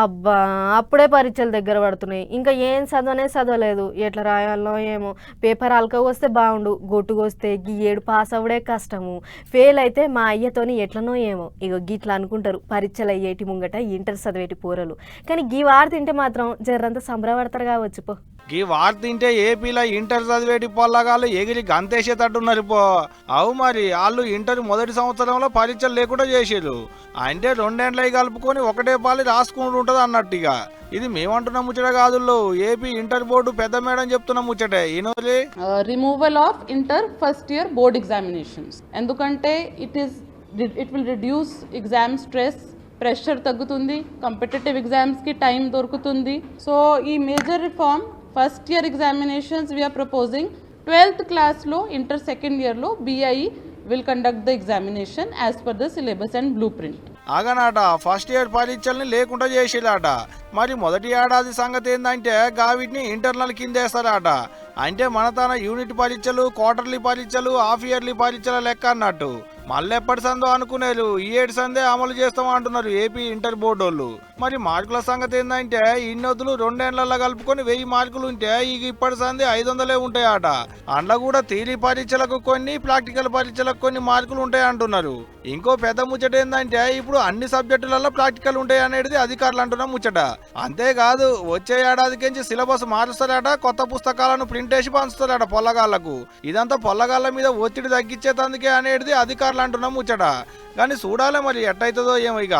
అబ్బా అప్పుడే పరీక్షలు దగ్గర పడుతున్నాయి. ఇంకా ఏం చదవనే చదవలేదు. ఎట్లా రాయాలో ఏమో. పేపర్ అలక వస్తే బాగుండు. గొట్టుకు వస్తే గీ ఏడు పాస్ అవ్వడే కష్టము. ఫెయిల్ అయితే మా అయ్యతోని ఎట్లనో ఏమో. ఇక గిట్లా అనుకుంటారు. పరీక్షలు అయ్యేటి ముంగట ఇంటర్ చదివేటి పోరలు. కానీ గీ వారు తింటే మాత్రం జర్రంతా సంబరపడతారు కావచ్చు పో. ఈ వార్త తింటే ఏపీలో ఇంటర్ చదివేటి పొల్లగాళ్ళు ఎగిరి గంతేసేటట్టున్నారు పో. అవు మరి వాళ్ళు ఇంటర్ మొదటి సంవత్సరంలో పరీక్షలు లేకుండా చేసారు అంటే రెండేండ్లవి కలుపుకొని ఒకటే పాలి రాసుకుంటూ ఉంటుంది అన్నట్టుగా ఇది మేమంటున్న ముచ్చట కాదుల్లో. ఏపీ ఇంటర్ బోర్డు పెద్ద మేడం చెప్తున్న ముచ్చటే. ఈనోలి removal of inter first year board examinations ఎందుకంటే it is it will reduce exam stress pressure తగ్గుతుంది కాంపిటేటివ్ ఎగ్జామ్స్కి టైం దొరుకుతుంది. సో ఈ major reform first year examinations we are proposing twelfth క్లాస్లో inter second ఇయర్లో BIE will conduct the examination as per the syllabus and blueprint ఆగనాట first year పరీక్షల్ని లేకుండా చేసేలాట. మరి మొదటి ఏడాది సంగతి ఏంటంటే గావిటిని ఇంటర్నల్ కిందేస్తారట. అంటే మన తన యూనిట్ పరీక్షలు క్వార్టర్లీ పరీక్షలు హాఫ్ ఇయర్లీ పరీక్షల లెక్క అన్నట్టు. మళ్ళీ ఎప్పటి సందో అనుకునేరు ఈ ఏడు సందే అమలు చేస్తాం అంటున్నారు ఏపీ ఇంటర్ బోర్డు వాళ్ళు. మరి మార్కుల సంగతి ఏంటంటే ఇన్నొద్దులు రెండేళ్ళలో కలుపుకొని వెయ్యి మార్కులు ఉంటే ఇక ఇప్పటి సంది ఐదు వందలే ఉంటాయట. అందులో కూడా థీరీ పరీక్షలకు కొన్ని ప్రాక్టికల్ పరీక్షలకు కొన్ని మార్కులు ఉంటాయి అంటున్నారు. ఇంకో పెద్ద ముచ్చట ఏంటంటే ఇప్పుడు అన్ని సబ్జెక్టులలో ప్రాక్టికల్ ఉంటాయి అనేది అధికారులు అంటున్న ముచ్చట. అంతేకాదు వచ్చే ఏడాదికించి సిలబస్ మారుస్తారట కొత్త పుస్తకాలను ప్రింట్ వేసి పంచుతారట పొల్లగాళ్ళకు ఇదంతా పొల్లగాళ్ళ మీద ఒత్తిడి తగ్గించేతందుకే అనేది అధికారులు అంటున్న ముచ్చట. కానీ చూడాలి మరి ఎట్టయితుందో ఏమో ఇక.